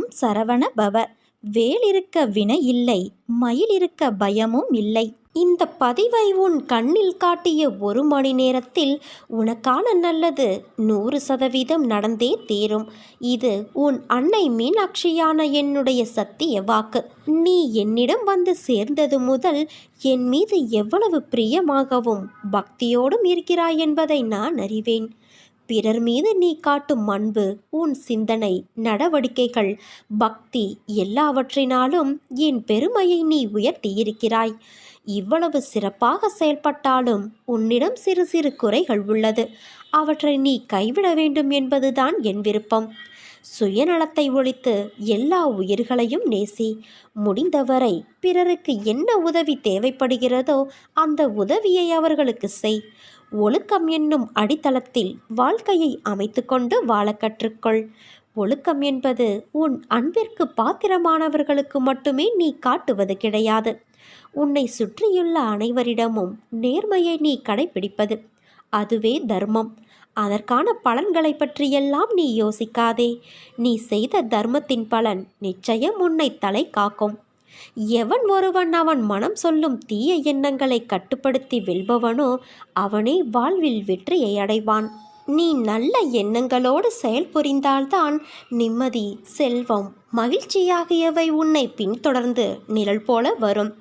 ஓம் சரவண பவ. வேல் இருக்க வினை இல்லை மயில் இருக்க பயமும் இல்லை. இந்த பதிவை உன் கண்ணில் காட்டிய ஒரு மணி நேரத்தில் உனக்கான நல்லது நூறு சதவீதம் நடந்தே தீரும். இது உன் அன்னை மீனாட்சியான என்னுடைய சத்திய வாக்கு. நீ என்னிடம் வந்து சேர்ந்தது முதல் என் மீது எவ்வளவு பிரியமாகவும் பக்தியோடும் இருக்கிறாய் என்பதை நான் அறிவேன். பிறர் மீது நீ காட்டும் அன்பு உன் சிந்தனை நடவடிக்கைகள் பக்தி எல்லாவற்றினாலும் என் பெருமையை நீ உயர்த்தியிருக்கிறாய். இவ்வளவு சிறப்பாக செயல்பட்டாலும் உன்னிடம் சிறு சிறு குறைகள் உள்ளது. அவற்றை நீ கைவிட வேண்டும் என்பதுதான் என் விருப்பம். சுயநலத்தை ஒழித்து எல்லா உயிர்களையும் நேசி. முடிந்தவரை பிறருக்கு என்ன உதவி தேவைப்படுகிறதோ அந்த உதவியை அவர்களுக்கு செய். ஒழுக்கம் என்னும் அடித்தளத்தில் வாழ்க்கையை அமைத்துக்கொண்டு வாழ கற்றுக்கொள். ஒழுக்கம் என்பது உன் அன்பிற்கு பாத்திரமானவர்களுக்கு மட்டுமே நீ காட்டுவது கிடையாது. உன்னை சுற்றியுள்ள அனைவரிடமும் நேர்மையை நீ கடைபிடிப்பது அதுவே தர்மம். அதற்கான பலன்களை பற்றியெல்லாம் நீ யோசிக்காதே. நீ செய்த தர்மத்தின் பலன் நிச்சயம் உன்னை தலை காக்கும். எவன் ஒருவன் அவன் மனம் சொல்லும் தீய எண்ணங்களை கட்டுப்படுத்தி வெல்பவனோ அவனே வாழ்வில் வெற்றியை அடைவான். நீ நல்ல எண்ணங்களோடு செயல்புரிந்தால்தான் நிம்மதி செல்வம் மகிழ்ச்சி ஆகியவை உன்னை பின்தொடர்ந்து நிழல் போல வரும்.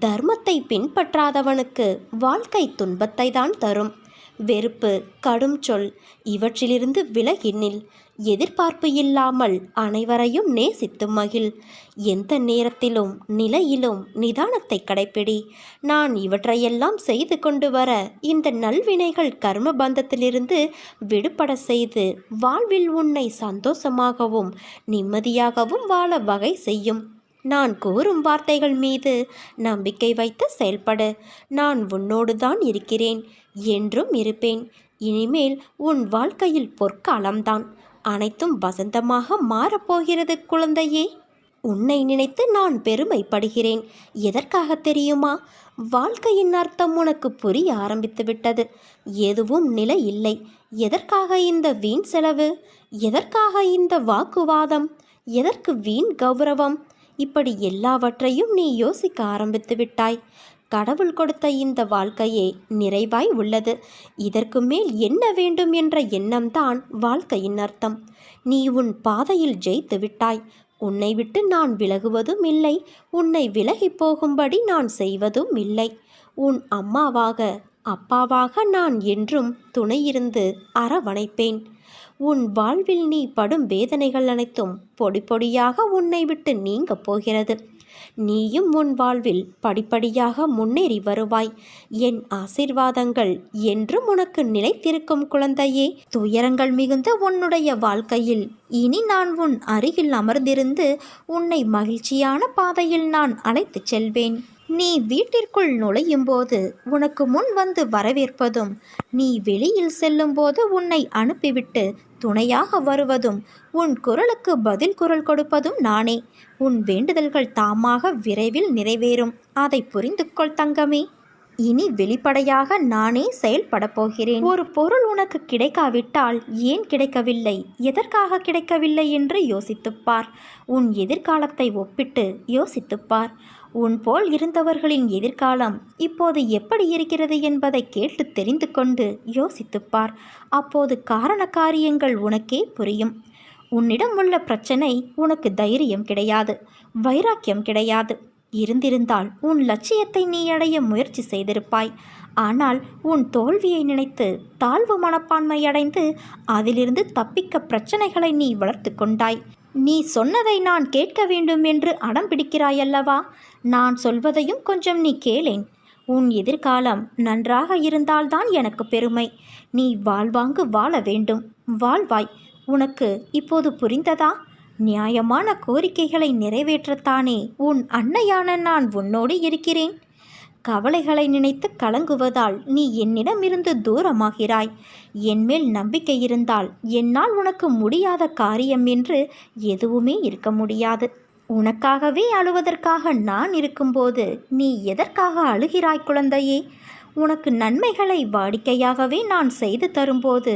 தர்மத்தை பின்பற்றாதவனுக்கு வாழ்க்கை துன்பத்தை தான் தரும். வெறுப்பு கடும் சொல் இவற்றிலிருந்து விலகினில் எதிர்பார்ப்பு இல்லாமல் அனைவரையும் நேசித்து மகிழ். எந்த நேரத்திலும் நிலையிலும் நிதானத்தை கடைப்பிடி. நான் இவற்றையெல்லாம் செய்து கொண்டு வர இந்த நல்வினைகள் கர்ம பந்தத்திலிருந்து விடுபட செய்து வாழ்வில் உன்னை சந்தோஷமாகவும் நிம்மதியாகவும் வாழ வகை செய்யும். நான் கூறும் வார்த்தைகள் மீது நம்பிக்கை வைத்து செயல்படு. நான் உன்னோடு தான் இருக்கிறேன் என்றும் இருப்பேன். இனிமேல் உன் வாழ்க்கையில் பொற்காலம்தான். அனைத்தும் வசந்தமாக மாறப்போகிறது குழந்தையே. உன்னை நினைத்து நான் பெருமைப்படுகிறேன். எதற்காக தெரியுமா? வாழ்க்கையின் அர்த்தம் உனக்கு புரிய ஆரம்பித்து விட்டது எதுவும் நிலை இல்லை. எதற்காக இந்த வீண் செலவு? எதற்காக இந்த வாக்குவாதம்? எதற்கு வீண் கௌரவம்? இப்படி எல்லாவற்றையும் நீ யோசிக்க ஆரம்பித்து விட்டாய் கடவுள் கொடுத்த இந்த வாழ்க்கையே நிறைவாய் உள்ளது. இதற்கு மேல் என்ன வேண்டும் என்ற எண்ணம்தான் வாழ்க்கையின் அர்த்தம். நீ உன் பாதையில் ஜெயித்து விட்டாய். உன்னை விட்டு நான் விலகுவதும் இல்லை. உன்னை விலகி போகும்படி நான் செய்வதும் இல்லை. உன் அம்மாவாக அப்பாவாக நான் என்றும் துணையிருந்து அரவணைப்பேன். உன் வாழ்வில் நீ படும் வேதனைகள் அனைத்தும் பொடி பொடியாக உன்னை விட்டு நீங்கப் போகிறது. நீயும் உன் வாழ்வில் படிப்படியாக முன்னேறி வருவாய். என் ஆசிர்வாதங்கள் என்றும் உனக்கு நிலைத்திருக்கும் குழந்தையே. துயரங்கள் மிகுந்த உன்னுடைய வாழ்க்கையில் இனி நான் உன் அருகில் அமர்ந்திருந்து உன்னை மகிழ்ச்சியான பாதையில் நான் அழைத்துச் செல்வேன். நீ வீட்டிற்குள் நுழையும் போது உனக்கு முன் வந்து வரவேற்பதும் நீ வெளியில் செல்லும்போது உன்னை அனுப்பிவிட்டு துணையாக வருவதும் உன் குரலுக்கு பதில் குரல் கொடுப்பதும் நானே. உன் வேண்டுதல்கள் தாமாக விரைவில் நிறைவேறும். அதை புரிந்து கொள் தங்கமே. இனி வெளிப்படையாக நானே செயல்படப் போகிறேன். ஒரு பொருள் உனக்கு கிடைக்காவிட்டால் ஏன் கிடைக்கவில்லை? எதற்காக கிடைக்கவில்லை என்று யோசித்துப்பார் உன் எதிர்காலத்தை ஒப்பிட்டு யோசித்துப்பார் உன் போல் இருந்தவர்களின் எதிர்காலம் இப்போது எப்படி இருக்கிறது என்பதை கேட்டு தெரிந்து கொண்டு யோசித்துப்பார். அப்போது காரண காரியங்கள் உனக்கே புரியும். உன்னிடம் உள்ள பிரச்சனை உனக்கு தைரியம் கிடையாது வைராக்கியம் கிடையாது. இருந்திருந்தால் உன் லட்சியத்தை நீ அடைய முயற்சி செய்திருப்பாய். ஆனால் உன் தோல்வியை நினைத்து தாழ்வு மனப்பான்மை அடைந்து அதிலிருந்து தப்பிக்க பிரச்சனைகளை நீ வளர்த்து கொண்டாய். நீ சொன்னதை நான் கேட்க வேண்டும் என்று அடம் பிடிக்கிறாயல்லவா? நான் சொல்வதையும் கொஞ்சம் நீ கேளேன். உன் எதிர்காலம் நன்றாக இருந்தால்தான் எனக்கு பெருமை. நீ வாழ்வாங்கு வாழ வேண்டும். வாழ்வாய் உனக்கு இப்போது புரிந்ததா? நியாயமான கோரிக்கைகளை நிறைவேற்றத்தானே உன் அன்னையான நான் உன்னோடு இருக்கிறேன். கவலைகளை நினைத்து கலங்குவதால் நீ என்னிடமிருந்து தூரமாகிறாய். என்மேல் நம்பிக்கை இருந்தால் என்னால் உனக்கு முடியாத காரியம் என்று எதுவுமே இருக்க முடியாது. உனக்காகவே அழுவதற்காக நான் இருக்கும்போது நீ எதற்காக அழுகிறாய் குழந்தையே? உனக்கு நன்மைகளை வாடிக்கையாகவே நான் செய்து தரும்போது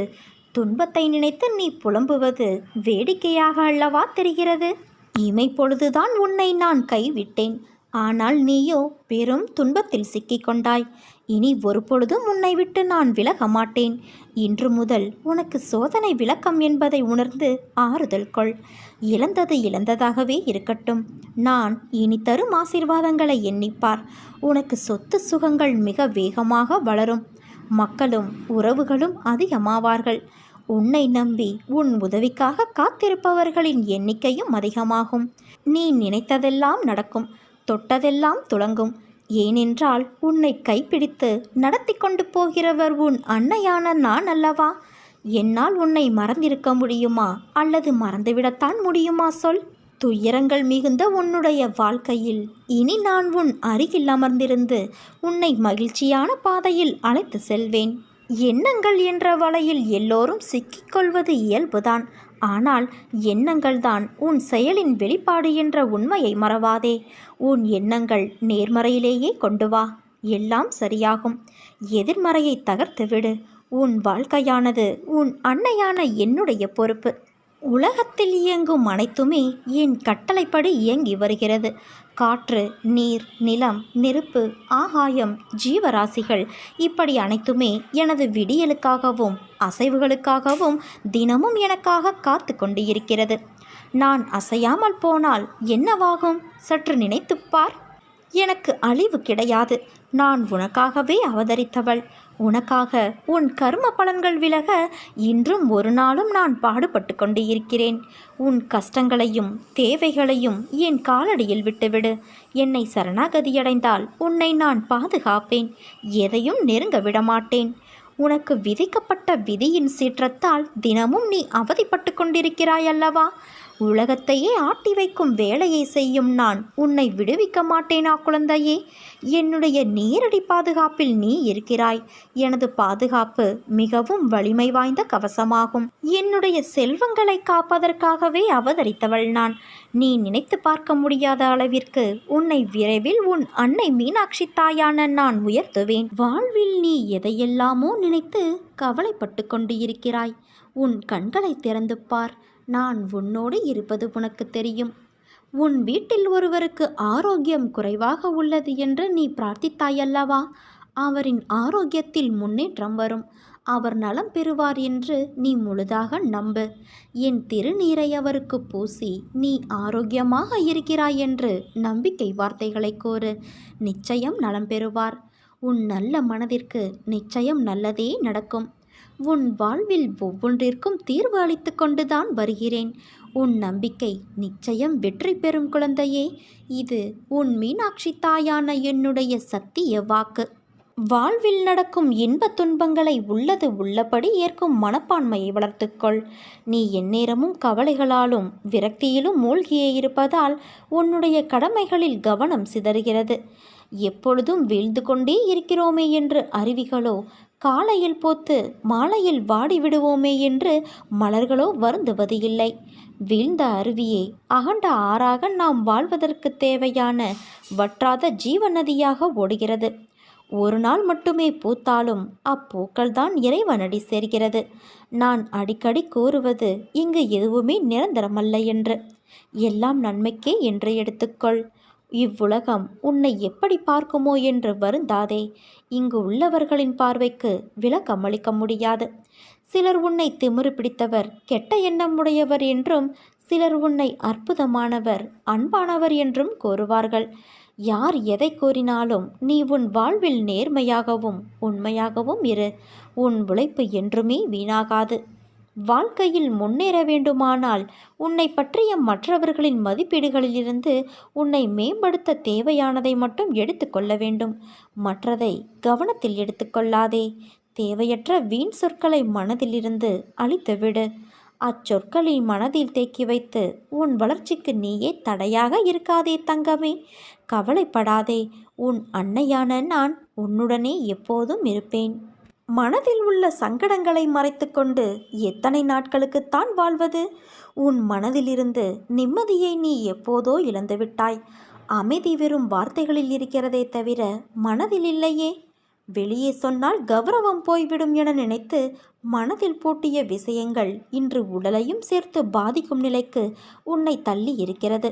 துன்பத்தை நினைத்து நீ புலம்புவது வேடிக்கையாக அல்லவா தெரிகிறது? இமை பொழுதுதான் உன்னை நான் கைவிட்டேன். ஆனால் நீயோ பெரும் துன்பத்தில் சிக்கிக்கொண்டாய். இனி ஒரு பொழுதும் உன்னை விட்டு நான் விலக மாட்டேன். இன்று முதல் உனக்கு சோதனை விளக்கம் என்பதை உணர்ந்து ஆறுதல் கொள். இழந்தது இழந்ததாகவே இருக்கட்டும். நான் இனி தரும் ஆசீர்வாதங்களை எண்ணிப்பார். உனக்கு சொத்து சுகங்கள் மிக வேகமாக வளரும். மக்களும் உறவுகளும் அதிகமாவார்கள். உன்னை நம்பி உன் உதவிக்காக காத்திருப்பவர்களின் எண்ணிக்கையும் அதிகமாகும். நீ நினைத்ததெல்லாம் நடக்கும். தொட்டதெல்லாம் துளங்கும். ஏனென்றால் உன்னை கைப்பிடித்து நடத்தி கொண்டு போகிறவர் உன் அன்னையான நான் அல்லவா? என்னால் உன்னை மறந்திருக்க முடியுமா? அல்லது மறந்துவிடத்தான் முடியுமா சொல். துயரங்கள் மிகுந்த உன்னுடைய வாழ்க்கையில் இனி நான் உன் அருகில் அமர்ந்திருந்து உன்னை மகிழ்ச்சியான பாதையில் அழைத்து செல்வேன். எண்ணங்கள் என்ற வலையில் எல்லோரும் சிக்கிக்கொள்வது இயல்புதான். ஆனால் எண்ணங்கள்தான் உன் செயலின் வெளிப்பாடு என்ற உண்மையை மறவாதே. உன் எண்ணங்கள் நேர்மறையிலேயே கொண்டு வா. எல்லாம் சரியாகும். எதிர்மறையை தகர்த்துவிடு. உன் வாழ்க்கையானது உன் அன்னையான என்னுடைய பொறுப்பு. உலகத்தில் இயங்கும் அனைத்துமே என் கட்டளைப்படி இயங்கி வருகிறது. காற்று நீர் நிலம் நெருப்பு ஆகாயம் ஜீவராசிகள் இப்படி அனைத்துமே எனது விடியலுக்காகவும் அசைவுகளுக்காகவும் தினமும் எனக்காக காத்து கொண்டு இருக்கிறது நான் அசையாமல் போனால் என்னவாகும்? சற்று நினைத்துப் பார். எனக்கு அழிவு கிடையாது. நான் உனக்காகவே அவதரித்தவள். உனக்காக உன் கர்ம பலன்கள் விலக இன்றும் ஒரு நாளும் நான் பாடுபட்டு கொண்டு இருக்கிறேன் உன் கஷ்டங்களையும் தேவைகளையும் என் காலடியில் விட்டுவிடு. என்னை சரணாகதியடைந்தால் உன்னை நான் பாதுகாப்பேன். எதையும் நெருங்க விடமாட்டேன். உனக்கு விதிக்கப்பட்ட விதியின் சீற்றத்தால் தினமும் நீ அவதிப்பட்டு கொண்டிருக்கிறாய் அல்லவா உலகத்தையே ஆட்டி வைக்கும் வேலையை செய்யும் நான் உன்னை விடுவிக்க மாட்டேனா குழந்தையே? என்னுடைய நேரடி பாதுகாப்பில் நீ இருக்கிறாய். எனது பாதுகாப்பு மிகவும் வலிமை வாய்ந்த கவசமாகும். என்னுடைய செல்வங்களை காப்பதற்காகவே அவதரித்தவள் நான். நீ நினைத்து பார்க்க முடியாத அளவிற்கு உன்னை விரைவில் உன் அன்னை மீனாட்சி தாயான நான் உயர்த்துவேன். வாழ்வில் நீ எதையெல்லாமோ நினைத்து கவலைப்பட்டு கொண்டு இருக்கிறாய். உன் கண்களை திறந்து பார். நான் உன்னோடு இருப்பது உனக்கு தெரியும். உன் வீட்டில் ஒருவருக்கு ஆரோக்கியம் குறைவாக உள்ளது என்று நீ பிரார்த்தித்தாயல்லவா? அவரின் ஆரோக்கியத்தில் முன்னேற்றம் வரும். அவர் நலம் பெறுவார் என்று நீ முழுதாக நம்பு. என் திருநீரை அவருக்கு பூசி நீ ஆரோக்கியமாக இருக்கிறாய் என்று நம்பிக்கை வார்த்தைகளை கூறு. நிச்சயம் நலம் பெறுவார். உன் நல்ல மனதிற்கு நிச்சயம் நல்லதே நடக்கும். உன் வாழ்வில் ஒவ்வொன்றிற்கும் தீர்வு அளித்து கொண்டுதான் வருகிறேன். உன் நம்பிக்கை நிச்சயம் வெற்றி பெறும் குழந்தையே. இது உன் மீனாட்சி தாயான என்னுடைய சத்திய வாக்கு. வாழ்வில் நடக்கும் இன்ப துன்பங்களை உள்ளது உள்ளபடி ஏற்கும் மனப்பான்மையை வளர்த்துக்கொள் நீ எந்நேரமும் கவலைகளாலும் விரக்தியிலும் மூழ்கியே இருப்பதால் உன்னுடைய கடமைகளில் கவனம் சிதறுகிறது. எப்பொழுதும் வீழ்ந்து கொண்டே இருக்கிறோமே என்று அருவிகளோ காலையில் போத்து மாலையில் வாடி விடுவோமே என்று மலர்களோ வருந்துவது இல்லை வீழ்ந்த அருவியே அகண்ட ஆறாக நாம் வாழ்வதற்கு தேவையான வற்றாத ஜீவநதியாக ஓடுகிறது. ஒரு நாள் மட்டுமே பூத்தாலும் அப்பூக்கள் தான் இறைவனடி சேர்கிறது. நான் அடிக்கடி கூறுவது இங்கு எதுவுமே நிரந்தரமல்ல என்று. எல்லாம் நன்மைக்கே என்று எடுத்துக்கொள். இவ்வுலகம் உன்னை எப்படி பார்க்குமோ என்று வருந்தாதே. இங்கு உள்ளவர்களின் பார்வைக்கு விளக்கம் அளிக்க முடியாது. சிலர் உன்னை திமிரு பிடித்தவர் கெட்ட எண்ணம் உடையவர் என்றும் சிலர் உன்னை அற்புதமானவர் அன்பானவர் என்றும் கூறுவார்கள். யார் எதை கூறினாலும் நீ உன் வாழ்வில் நேர்மையாகவும் உண்மையாகவும் இரு. உன் உழைப்பு என்றுமே வீணாகாது. வாழ்க்கையில் முன்னேற வேண்டுமானால் உன்னை பற்றிய மற்றவர்களின் மதிப்பீடுகளிலிருந்து உன்னை மேம்படுத்த தேவையானதை மட்டும் எடுத்துக்கொள்ள வேண்டும். மற்றதை கவனத்தில் எடுத்துக்கொள்ளாதே தேவையற்ற வீண் சொற்களை மனதிலிருந்து அழித்துவிடு அச்சொற்களை மனதில் தேக்கி வைத்து உன் வளர்ச்சிக்கு நீயே தடையாக இருக்காதே தங்கமே. கவலைப்படாதே. உன் அன்னையான நான் உன்னுடனே எப்போதும் இருப்பேன். மனதில் உள்ள சங்கடங்களை மறைத்துக்கொண்டு எத்தனை நாட்களுக்குத்தான் வாழ்வது? உன் மனதிலிருந்து நிம்மதியை நீ எப்போதோ இழந்துவிட்டாய் அமைதி வெறும் வார்த்தைகளில் இருக்கிறதே தவிர மனதில் இல்லையே. வெளியே சொன்னால் கௌரவம் போய்விடும் என நினைத்து மனதில் பூட்டிய விஷயங்கள் இன்று உடலையும் சேர்த்து பாதிக்கும் நிலைக்கு உன்னை தள்ளி இருக்கிறது.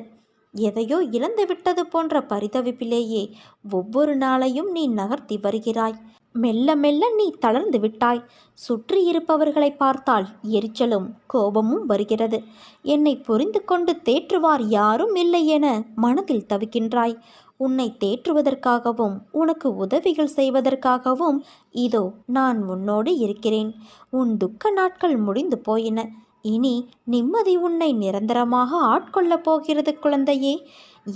எதையோ இழந்துவிட்டது போன்ற பரிதவிப்பிலேயே ஒவ்வொரு நாளையும் நீ நகர்த்தி வருகிறாய். மெல்ல மெல்ல நீ தளர்ந்து விட்டாய். சுற்றி இருப்பவர்களை பார்த்தால் எரிச்சலும் கோபமும் வருகிறது. என்னை புரிந்து கொண்டு தேற்றுவார் யாரும் இல்லை என மனதில் தவிக்கின்றாய். உன்னை தேற்றுவதற்காகவும் உனக்கு உதவிகள் செய்வதற்காகவும் இதோ நான் உன்னோடு இருக்கிறேன். உன் துக்க நாட்கள் முடிந்து போயின. இனி நிம்மதி உன்னை நிரந்தரமாக ஆட்கொள்ளப் போகிறது குழந்தையே.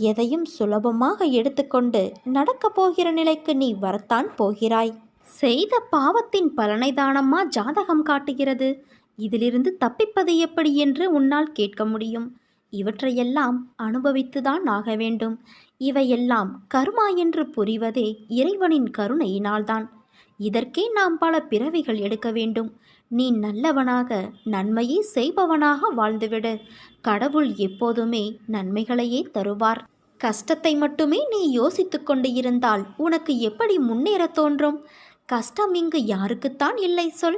எதையும் சுலபமாக எடுத்துக்கொண்டு நடக்கப் போகிற நிலைக்கு நீ வரத்தான் போகிறாய். செய்த பாவத்தின் பலனை தானம்மா ஜாதகம் காட்டுகிறது? இதிலிருந்து தப்பிப்பது எப்படி என்று உன்னால் கேட்க முடியும். இவற்றையெல்லாம் அனுபவித்துதான் ஆக வேண்டும். இவையெல்லாம் கருமா என்று புரிவதே இறைவனின் கருணையினால்தான். இதற்கே நாம் பல பிறவிகள் எடுக்க வேண்டும். நீ நல்லவனாக நன்மையை செய்பவனாக வாழ்ந்துவிடு. கடவுள் எப்போதுமே நன்மைகளையே தருவார். கஷ்டத்தை மட்டுமே நீ யோசித்து கொண்டு இருந்தால் உனக்கு எப்படி முன்னேற தோன்றும்? கஷ்டம் இங்கு யாருக்குத்தான் இல்லை சொல்.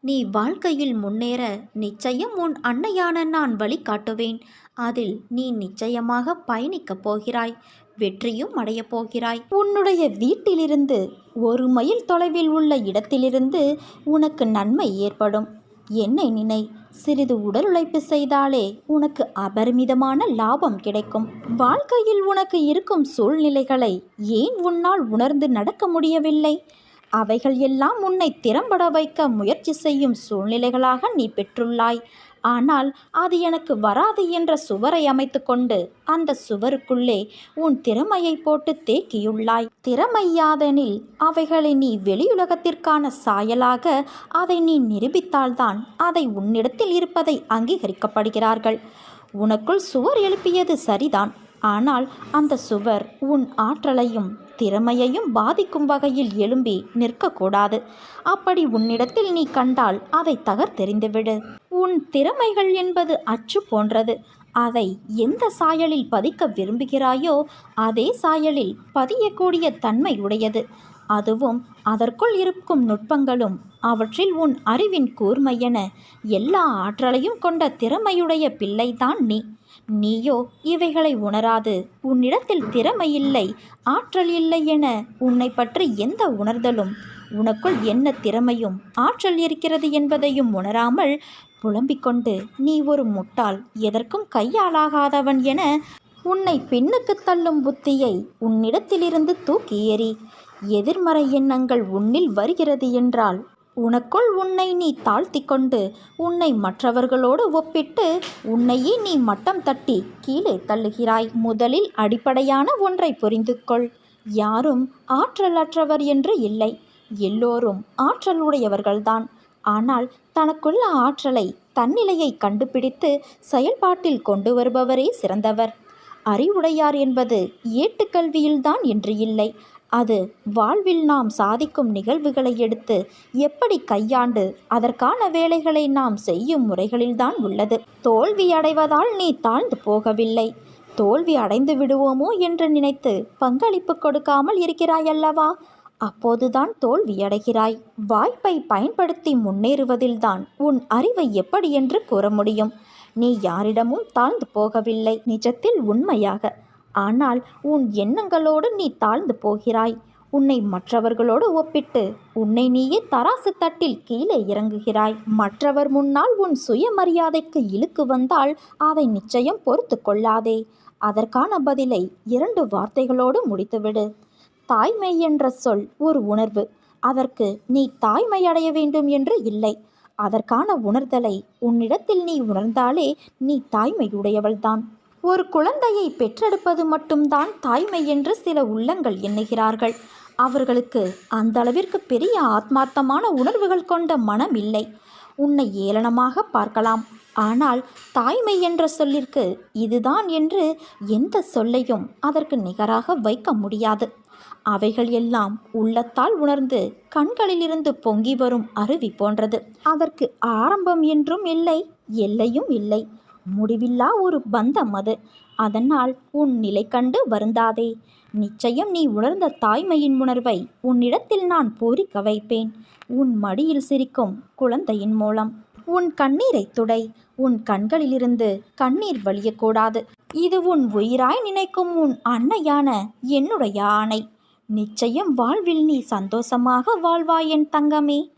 நீ வாழ்க்கையில் முன்னேற நிச்சயம் உன் அன்னையான நான் வழி காட்டுவேன் அதில் நீ நிச்சயமாக பயணிக்கப் போகிறாய் வெற்றியும் அடையப் போகிறாய். உன்னுடைய வீட்டிலிருந்து ஒரு மைல் தொலைவில் உள்ள இடத்திலிருந்து உனக்கு நன்மை ஏற்படும். என்னை நினை சிறிது உடல் உழைப்பு செய்தாலே உனக்கு அபரிமிதமான லாபம் கிடைக்கும். வாழ்க்கையில் உனக்கு இருக்கும் சூழ்நிலைகளை ஏன் உன்னால் உணர்ந்து நடக்க முடியவில்லை? அவைகள் எல்லாம் உன்னை திறம்பட வைக்க முயற்சி செய்யும் சூழ்நிலைகளாக நீ பெற்றுள்ளாய். ஆனால் அது எனக்கு வராது என்ற சுவரை அமைத்து கொண்டு அந்த சுவருக்குள்ளே உன் திறமையை போட்டு தேக்கியுள்ளாய். திறமையாதெனில் அவைகளை நீ வெளியுலகத்திற்கான சாயலாக அதை நீ நிரூபித்தால்தான் அதை உன்னிடத்தில் இருப்பதை அங்கீகரிக்கப்படுகிறார்கள். உனக்குள் சுவர் எழுப்பியது சரிதான். ஆனால் அந்த சுவர் உன் ஆற்றலையும் திறமையையும் பாதிக்கும் வகையில் எழும்பி நிற்கக்கூடாது. அப்படி உன்னிடத்தில் நீ கண்டால் அதை தகர்த்தெறிந்துவிடு. உன் திறமைகள் என்பது அச்சு போன்றது. அதை எந்த சாயலில் பதிக்க விரும்புகிறாயோ அதே சாயலில் பதியக்கூடிய தன்மை உடையது. அதுவும் அதற்குள் இருக்கும் நுட்பங்களும் அவற்றில் உன் அறிவின் கூர்மையென எல்லா ஆற்றலையும் கொண்ட திறமையுடைய பிள்ளைதான் நீ. நீயோ இவைகளை உணராது. உன்னிடத்தில் திறமை இல்லை ஆற்றல் இல்லை என உன்னை பற்றி எந்த உணர்தலும். உனக்குள் என்ன திறமையும் ஆற்றல் இருக்கிறது என்பதையும் உணராமல் புலம்பிக் கொண்டு நீ ஒரு முட்டாள் எதற்கும் கையாளாகாதவன் என உன்னை பின்னுக்கு தள்ளும் புத்தியை உன்னிடத்திலிருந்து தூக்கி எறி எதிர்மறை எண்ணங்கள் உன்னில் வருகிறது என்றால் உனக்குள் உன்னை நீ தாழ்த்தி கொண்டு உன்னை மற்றவர்களோடு ஒப்பிட்டு உன்னையே நீ மட்டம் தட்டி கீழே தள்ளுகிறாய். முதலில் அடிப்படையான ஒன்றை புரிந்து கொள் யாரும் ஆற்றலற்றவர் என்று இல்லை. எல்லோரும் ஆற்றல் உடையவர்கள்தான் ஆனால் தனக்குள்ள ஆற்றலை தன்னிலையை கண்டுபிடித்து செயல்பாட்டில் கொண்டு வருபவரே சிறந்தவர். அறிவுடையார் என்பது ஏட்டுக்கல்வியில்தான் என்று இல்லை. அது வாழ்வில் நாம் சாதிக்கும் நிகழ்வுகளை எடுத்து எப்படி கையாண்டு அதற்கான வேலைகளை நாம் செய்யும் முறைகளில்தான் உள்ளது. தோல்வி அடைவதால் நீ தாழ்ந்து போகவில்லை. தோல்வி அடைந்து விடுவோமோ என்று நினைத்து பங்களிப்பு கொடுக்காமல் இருக்கிறாயல்லவா அப்போதுதான் தோல்வியடைகிறாய் வாய்ப்பை பயன்படுத்தி முன்னேறுவதில்தான் உன் அறிவை எப்படி என்று கூற முடியும். நீ யாரிடமும் தாழ்ந்து போகவில்லை. நிஜத்தில் உண்மையாக ஆனால் உன் எண்ணங்களோடு நீ தாழ்ந்து போகிறாய். உன்னை மற்றவர்களோடு ஒப்பிட்டு உன்னை நீயே தராசு தட்டில் கீழே இறங்குகிறாய். மற்றவர் முன்னால் உன் சுயமரியாதைக்கு இழுக்கு வந்தால் அதை நிச்சயம் பொறுத்து கொள்ளாதே. அதற்கான பதிலை இரண்டு வார்த்தைகளோடு முடித்துவிடு. தாய்மை என்ற சொல் ஒரு உணர்வு. அதற்கு நீ தாய்மை அடைய வேண்டும் என்று இல்லை. அதற்கான உணர்தலை உன்னிடத்தில் நீ உணர்ந்தாலே நீ தாய்மையுடையவள்தான். ஒரு குழந்தையை பெற்றெடுப்பது மட்டும்தான் தாய்மை என்று சில உள்ளங்கள் எண்ணுகிறார்கள். அவர்களுக்கு அந்த அளவிற்கு பெரிய ஆத்மார்த்தமான உணர்வுகள் கொண்ட மனம் இல்லை. உன்னை ஏளனமாக பார்க்கலாம். ஆனால் தாய்மை என்ற சொல்லிற்கு இதுதான் என்று எந்த சொல்லையும் அதற்கு நிகராக வைக்க முடியாது. அவைகள் எல்லாம் உள்ளத்தால் உணர்ந்து கண்களிலிருந்து பொங்கி வரும் அருவி போன்றது. அதற்கு ஆரம்பம் என்றும் இல்லை எல்லையும் இல்லை. முடிவில்லா ஒரு பந்தம் அது. அதனால் உன் நிலை கண்டு வருந்தாதே. நிச்சயம் நீ உணர்ந்த தாய்மையின் உணர்வை உன்னிடத்தில் நான் பூரிக்க வைப்பேன். உன் மடியில் சிரிக்கும் குழந்தையின் மூலம். உன் கண்ணீரை துடை. உன் கண்களிலிருந்து கண்ணீர் வழியக்கூடாது. இது உன் உயிராய் நினைக்கும் உன் அன்னையான என்னுடைய ஆணை. நிச்சயம் வாழ்வில் நீ சந்தோஷமாக வாழ்வாய் என் தங்கமே.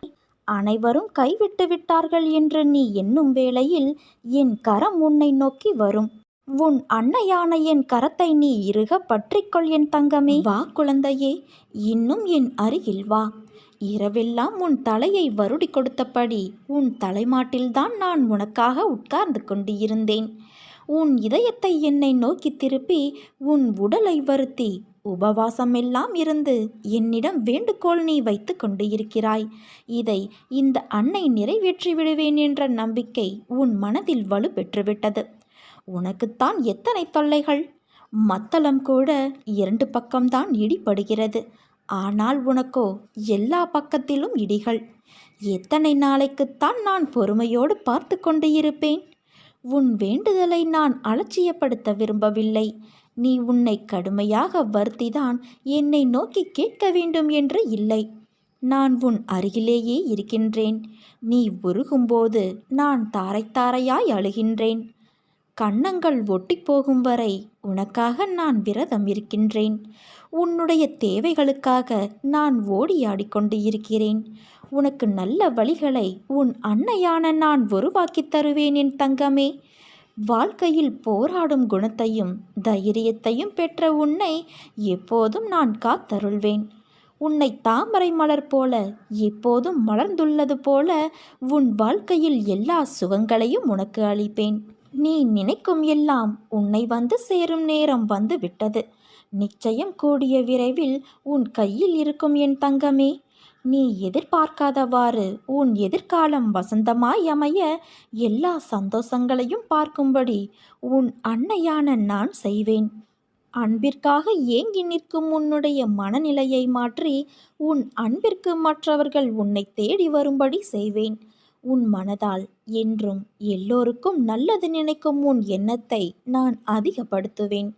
அனைவரும் கைவிட்டு விட்டார்கள் என்று நீ எண்ணும் வேளையில் என் கரம் உன்னை நோக்கி வரும். உன் அன்னையான என் கரத்தை நீ இறுக பற்றிக்கொள் என் தங்கமே. வா குழந்தையே இன்னும் என் அருகில் வா. இரவெல்லாம் உன் தலையை வருடி கொடுத்தபடி உன் தலைமாட்டில்தான் நான் உனக்காக உட்கார்ந்து கொண்டு இருந்தேன் உன் இதயத்தை என்னை நோக்கி திருப்பி உன் உடலை வருத்தி உபவாசமெல்லாம் இருந்து என்னிடம் வேண்டுகோள் நீ வைத்து கொண்டு இருக்கிறாய். இதை இந்த அன்னை நிறைவேற்றி விடுவேன் என்ற நம்பிக்கை உன் மனதில் வலு பெற்றுவிட்டது. உனக்குத்தான் எத்தனை தொல்லைகள்? மத்தளம் கூட இரண்டு பக்கம்தான் இடிபடுகிறது. ஆனால் உனக்கோ எல்லா பக்கத்திலும் இடிகள். எத்தனை நாளைக்குத்தான் நான் பொறுமையோடு பார்த்து கொண்டு இருப்பேன்? உன் வேண்டுதலை நான் அலட்சியப்படுத்த விரும்பவில்லை. நீ உன்னை கடுமையாக வருத்திதான் என்னை நோக்கி கேட்க வேண்டும் என்று இல்லை. நான் உன் அருகிலேயே இருக்கின்றேன். நீ உருகும்போது நான் தாரை தாரையாய் அழுகின்றேன். கன்னங்கள் ஒட்டி போகும் வரை உனக்காக நான் விரதம் இருக்கின்றேன். உன்னுடைய தேவைகளுக்காக நான் ஓடியாடிக்கொண்டு இருக்கிறேன். உனக்கு நல்ல வழிகளை உன் அன்னையான நான் உருவாக்கித் தருவேன் என் தங்கமே. வாழ்க்கையில் போராடும் குணத்தையும் தைரியத்தையும் பெற்ற உன்னை எப்போதும் நான் காத்தருள்வேன். உன்னை தாமரை மலர் போல எப்போதும் மலர்ந்துள்ளது போல உன் வாழ்க்கையில் எல்லா சுகங்களையும் உனக்கு அளிப்பேன். நீ நினைக்கும் எல்லாம் உன்னை வந்து சேரும் நேரம் வந்து விட்டது நிச்சயம் கூடிய விரைவில் உன் கையில் இருக்கும் என் தங்கமே நீ எதிர்பார்க்காதவாறு உன் எதிர்காலம் வசந்தமாய் அமைய எல்லா சந்தோஷங்களையும் பார்க்கும்படி உன் அன்னையான நான் செய்வேன். அன்பிற்காக ஏங்கி நிற்கும் உன்னுடைய மனநிலையை மாற்றி உன் அன்பிற்கு மற்றவர்கள் உன்னை தேடி வரும்படி செய்வேன். உன் மனதால் என்றும் எல்லோருக்கும் நல்லது நினைக்கும் உன் எண்ணத்தை நான் அதிகப்படுத்துவேன்.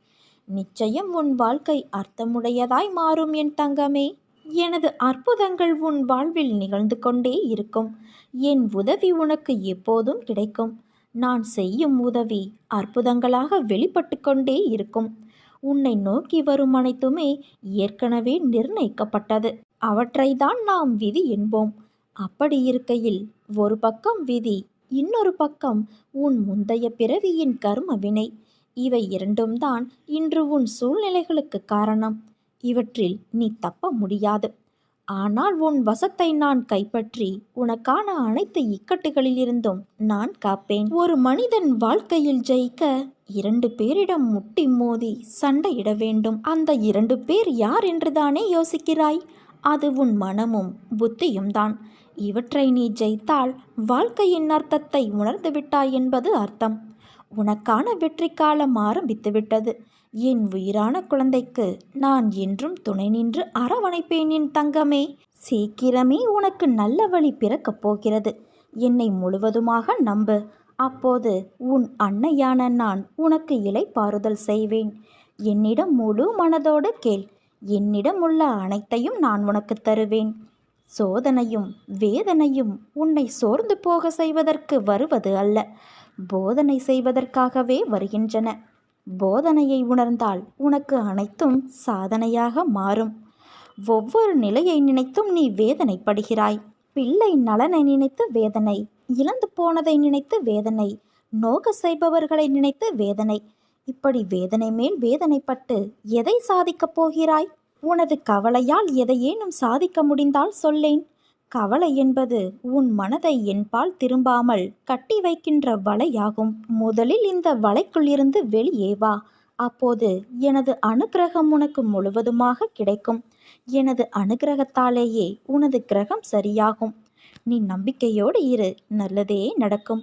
நிச்சயம் உன் வாழ்க்கை அர்த்தமுடையதாய் மாறும் என் தங்கமே. எனது அற்புதங்கள் உன் வாழ்வில் நிகழ்ந்து கொண்டே இருக்கும். என் உதவி உனக்கு எப்போதும் கிடைக்கும். நான் செய்யும் உதவி அற்புதங்களாக வெளிப்பட்டு கொண்டே இருக்கும். உன்னை நோக்கி வரும் அனைத்துமே ஏற்கனவே நிர்ணயிக்கப்பட்டது. அவற்றை தான் நாம் விதி என்போம். அப்படி இருக்கையில் ஒரு பக்கம் விதி இன்னொரு பக்கம் உன் முந்தைய பிறவியின் கர்ம வினை. இவை இரண்டும் தான் இன்று உன் சூழ்நிலைகளுக்கு காரணம். இவற்றில் நீ தப்ப முடியாது. ஆனால் உன் வசத்தை நான் கைப்பற்றி உனக்கான அனைத்து இக்கட்டுகளிலிருந்தும் நான் காப்பேன். ஒரு மனிதன் வாழ்க்கையில் ஜெயிக்க இரண்டு பேரிடம் முட்டி மோதி சண்டையிட வேண்டும். அந்த இரண்டு பேர் யார் என்றுதானே யோசிக்கிறாய்? அது உன் மனமும் புத்தியும் தான். இவற்றை நீ ஜெயித்தால் வாழ்க்கையின் அர்த்தத்தை உணர்ந்துவிட்டாய் என்பது அர்த்தம். உனக்கான வெற்றி காலம் ஆரம்பித்துவிட்டது. என் உயிரான குழந்தைக்கு நான் என்றும் துணை நின்று அரவணைப்பேன் என் தங்கமே. சீக்கிரமே உனக்கு நல்ல வழி பிறக்கப் போகிறது. என்னை முழுவதுமாக நம்பு. அப்போது உன் அன்னையான நான் உனக்கு இலைப்பாறுதல் செய்வேன். என்னிடம் முழு மனதோடு கேள். என்னிடம் உள்ள அனைத்தையும் நான் உனக்கு தருவேன். சோதனையும் வேதனையும் உன்னை சோர்ந்து போக செய்வதற்கு வருவது அல்ல. போதனை செய்வதற்காகவே வருகின்றன. போதனையை உணர்ந்தால் உனக்கு அனைத்தும் சாதனையாக மாறும். ஒவ்வொரு நிலையை நினைத்தும் நீ வேதனைப்படுகிறாய். பிள்ளை நலனை நினைத்து வேதனை இழந்து போனதை நினைத்து வேதனை நோக செய்பவர்களை நினைத்து வேதனை. இப்படி வேதனை மேல் வேதனைப்பட்டு எதை சாதிக்கப் போகிறாய்? உனது கவலையால் எதையேனும் சாதிக்க முடிந்தால் சொல்லேன். கவலை என்பது உன் மனதை என்பால் திரும்பாமல் கட்டி வைக்கின்ற வலையாகும். முதலில் இந்த வலைக்குள்ளிருந்து வெளியே வா. அப்போது எனது அனுக்கிரகம் உனக்கு முழுவதுமாக கிடைக்கும். எனது அனுகிரகத்தாலேயே உனது கிரகம் சரியாகும். நீ நம்பிக்கையோடு இரு. நல்லதே நடக்கும்.